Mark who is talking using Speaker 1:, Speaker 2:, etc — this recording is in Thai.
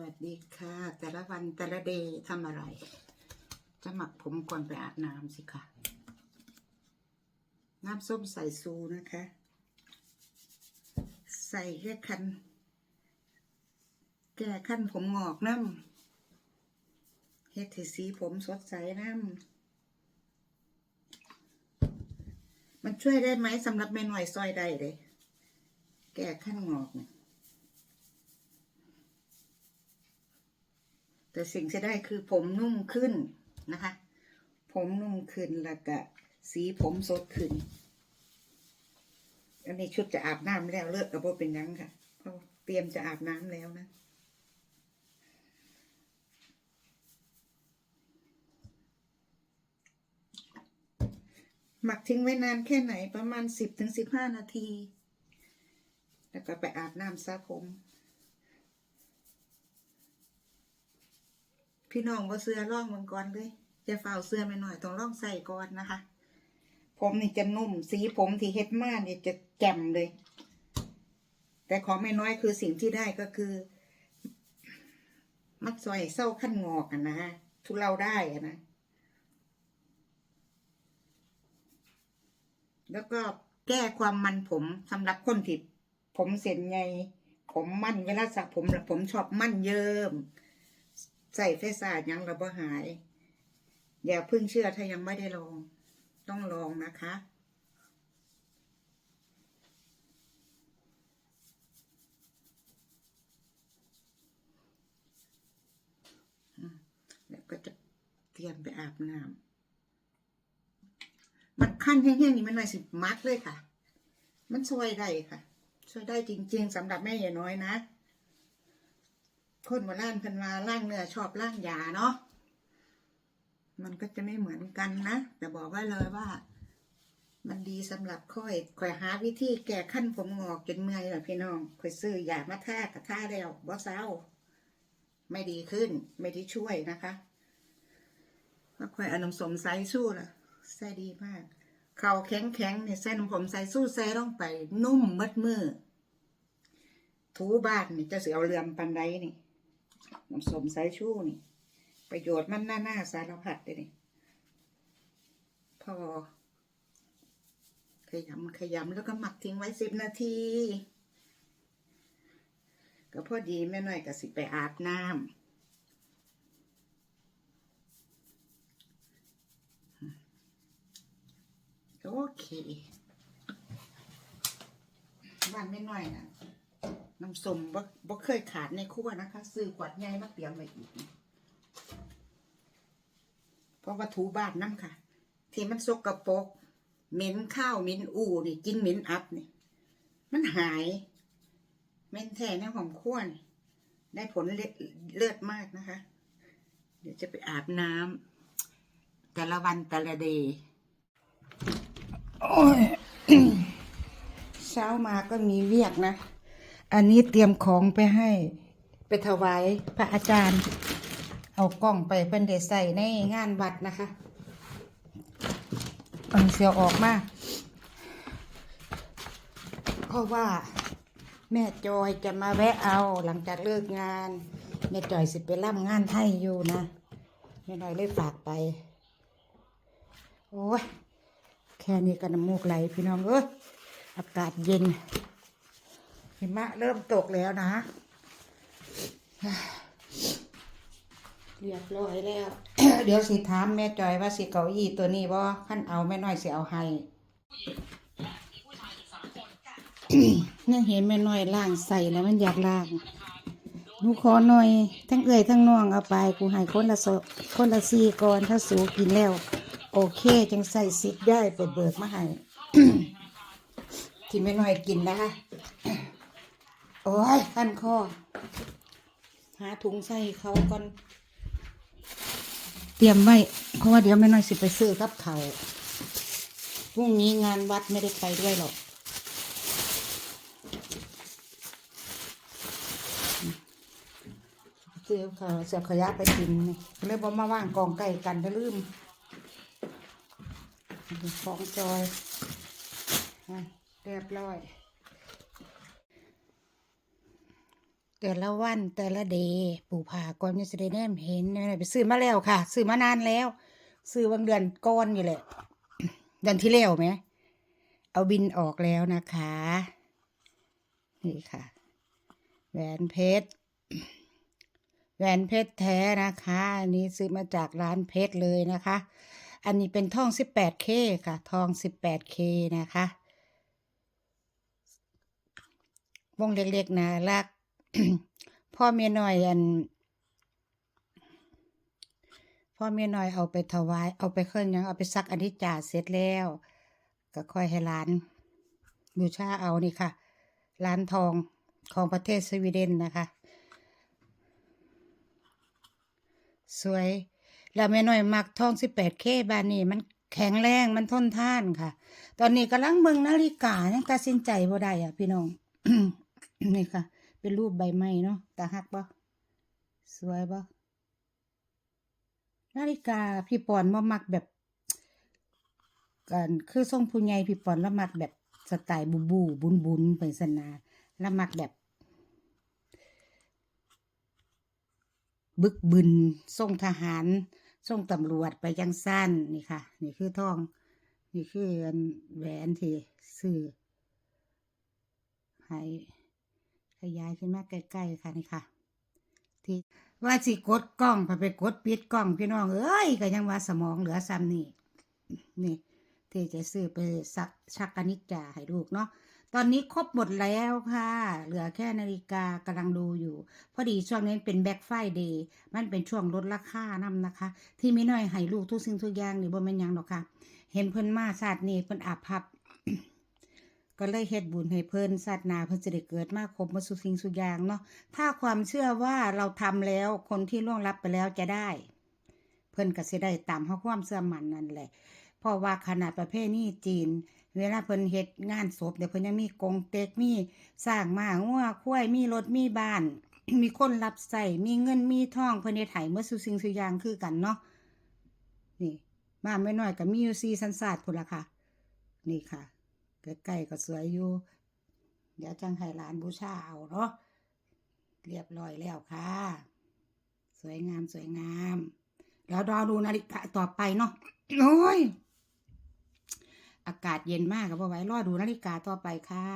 Speaker 1: วัสดีค่ะ แต่ละวันแต่ละเดย์ทำอะไร จะหมักผมก่อนไปอาบน้ำสิค่ะ น้ำส้มสายซูนะคะ ใส่แค่คัน แก้ขั้นผมงอกน้ำเฮ็ดให้สีผมสดใสน้ำมันช่วยได้ไหมสำหรับแม่หน่อยซอยได้เลยแก้ขั้นงอกเนี่ย แต่สิ่งที่ได้คือผมนุ่มขึ้นนะคะ ผมนุ่มขึ้นแล้วก็สีผมสดขึ้น อันนี้ชุดจะอาบน้ำแล้วเลิกกับโบเป็นยังค่ะเพราะเตรียมจะอาบน้ำแล้วนะหมักทิ้งไว้นานแค่ไหนประมาณสิบถึงสิบห้านาที แล้วก็ไปอาบน้ำซะผม พี่น้องว่าเสื้อร่องมังกรเลยจะเฝ่าวเสื้อไม่หน่อยต้องร่องใส่ก่อนนะคะ ผมนี่จะนุ่มสีผมที่เฮ็ดมาเนี่ยจะแจ่มเลย แต่ของไม่น้อยคือสิ่งที่ได้ก็คือ มัดซอยเศร้าขั้นงอกอะนะทุเราได้อะนะแล้วก็แก้ความมันผมสำหรับคนที่ผมเส้นใหญ่ผมมั่นเวลาสระผมผมชอบมั่นเยิม ใส่ไฟสาดยังระบหาย อย่าเพิ่งเชื่อถ้ายังไม่ได้ลอง ต้องลองนะคะ แล้วก็จะเตรียมไปอาบน้ำมันขั้นแห้งๆนี่มันหน่อยสิมัดเลยค่ะ มันช่วยได้ค่ะ ช่วยได้จริง ๆสำหรับแม่ยายน้อยนะ คนโบราณเพันมาล่างเนื้อชอบล่างยาเนาะมันก็จะไม่เหมือนกันนะ แต่บอกไว้เลยว่า มันดีสำหรับค่อยค่อยหาวิธีแก้ขั้นผมงอกจนเมื่อยแหละพี่น้องค่อยซื้อยามาท่ากระท่าแล้วบ่เศร้า ไม่ดีขึ้น ไม่ได้ช่วยนะคะก็ค่อยอาน้ำสมใส่สู้ล่ะใส่ดีมาก เข่าแข็งแข็งเนี่ยใส่น้ำผมใส่สู้ใส่ลงไป นุ่มมัดมือถูบ้านนี่จะเสียเอาเรือมปันไดนี่ น้ำส้มสายชูนี่ ประโยชน์มันหน้าหน้าสารพัดเลยนี่พอขยำขยำแล้วก็หมักทิ้งไว้สิบนาที ก็พอดีแม่หน่อยก็สิไปอาบน้ำโอเคบ้านแม่หน่อยนะ น้ำส้มบ่บ่เคยขาดในครัวนะคะ ซื้อขวดใหญ่มาเตรียมไว้อีกเพราะว่าถูบ้านน้ำค่ะ ที่มันสกปรกเหม็นข้าวเหม็นอู่นี่กินเหม็นอับนี่มันหายเหม็นแท้ในหอมขั้วนี่ได้ผลเลือดมากนะคะ เดี๋ยวจะไปอาบน้ำแต่ละวันแต่ละเดย์เช้ามาก็มีเวียกนะ อันนี้เตรียมของไปให้ ไปถวายพระอาจารย์ เอากล้องไปเพิ่นได้ใส่ในงานวัดนะคะเอาเสียวออกมาเพราะว่า แม่จอยจะมาแวะเอาหลังจากเลิกงาน แม่จอยสิไปร่ำงานไทยอยู่นะแม่น้อยเลยฝากไป โอ้ยแค่นี้ก็น้ำมูกไหลพี่น้องเอ้ยอากาศเย็น หิมะเริ่มตกแล้วนะ เรียบร้อยแล้ว เดี๋ยวสิถามแม่จอยว่าสิเก้าอี้ตัวนี้บ่ขั้นเอาแม่น้อยสิเอาให้นี่เห็นแม่น้อยล่างใส่แล้วมันอยากล่างหนูขอหน่อย ทั้งเอ่ยทั้งน้องเอาไป กูให้คนละสคนละสี่ก่อนถ้าสูกินแล้ว โอเค จังใส่ซิดได้เปิดเบิกมาให้ที่แม่น้อยกินนะคะ โอ้ยขั้นคอหาถุงใส่เขาก่อน เตรียมไว้ เพราะว่าเดี๋ยวแม่น้อยสิไปซื้อกับเขาพรุ่งนี้งานวัดไม่ได้ไปด้วยหรอกซื้อเขาวเสียบขยะไปกินนี่เลยบอกมาว่างกองไก่กันจะลืมของจอยอะเรียบร้อย แต่ละวันแต่ละเดย์ปู่ผาก่อนจะได้แนมเห็นนะไปซื้อมาแล้วค่ะ ซื้อมานานแล้ว ซื้อบางเดือนก่อนอยู่แหละเดือนที่แล้วไหมเอาบินออกแล้วนะคะ นี่ค่ะ แหวนเพชรแหวนเพชรแท้นะคะ อันนี้ซื้อมาจากร้านเพชรเลยนะคะ อันนี้เป็นทอง 18K ค่ะ ทอง 18K นะคะ วงเล็กๆนะรัก พ่อเมียหน้อยอันพ่อเมียน้อยเอาไปถวาย เอาไปเคลื่อนยังเอาไปซักอธิจจาเสร็จแล้ว ก็ค่อยให้ร้านบูชาเอานี่ค่ะ ร้านทองของประเทศสวีเดนนะคะ สวย แล้วแม่น้อยมักทอง 18K บานนี้มันแข็งแรงมันทนทานค่ะ ตอนนี้กำลังเบิ่งนาฬิกายังตัดสินใจบ่ได้อะ พี่น้อง นี่ค่ะ เป็นรูปใบไม้เนาะตาฮักบ่สวยบ่นาฬิกาพี่ปอนบ่มักแบบกันคือทรงผู้ใหญ่พี่ปอนล้วมักแบบสไตล์บูบูบุนบุนๆไปสนาล้วมักแบบ บึกบึนส่งทหารส่งตำรวจไปยังสั้นนี่ค่ะ นี่คือทอง นี่คือแหวนที่ซื้อให้ ยายขึ้นมาใกล้ๆค่ะนี่ค่ะ ที่ว่าสิกดกล้องพอไปกดปิดกล้องพี่น้องเอ้ยก็ยังว่าสมองเหลือซ้ำนี่นี่ที่จะซื้อไปสักชักกนิจจาให้ลูกเนาะตอนนี้ครบหมดแล้วค่ะ เหลือแค่นาฬิกากำลังดูอยู่ พอดีช่วงนี้เป็นแบ็คไฟเดย์มันเป็นช่วงลดราคานำนะคะ ที่ไม่น้อยให้ลูกทุกสิ่งทุกอย่างนี่บ่แม่นหยังหรอกค่ะ เห็นเพิ่นมาชาตินี้เพิ่นอาภัพ ก็เลยเฮ็ดบุญให้เพิ่นชาติหน้าเพิ่นจะได้เกิดมาครบมาสุสิ่งสุอย่างเนาะถ้าความเชื่อว่าเราทำแล้วคนที่ล่วงลับไปแล้วจะได้ เพิ่นก็สิได้ตามเฮาความเชื่อมันนั่นแหละเพราะว่าขนาดประเภทนี้จีน เวลาเพิ่นเฮ็ดงานศพเดี๋ยวเพิ่นยังมีกงเต็กมีสร้างมางัวควายมีรถมีบ้าน มีคนรับใส่มีเงินมีทองเพิ่นเฮ็ดให้เมื่อสุสิ่งสุอย่างคือกันเนาะนี่มาไม่น้อยก็มีอยู่สี่สันศาสตร์พุ่นละค่ะ นี่ค่ะ ใกล้ๆก็สวยอยู่ เดี๋ยวจังให้หลานบูชาเอาเนาะเรียบร้อยแล้วค่ะ สวยงามสวยงามแล้วรอดูนาฬิกาต่อไปเนาะโอ้ยอากาศเย็นมากกับว่าไว้รอดูนาฬิกาต่อไปค่ะ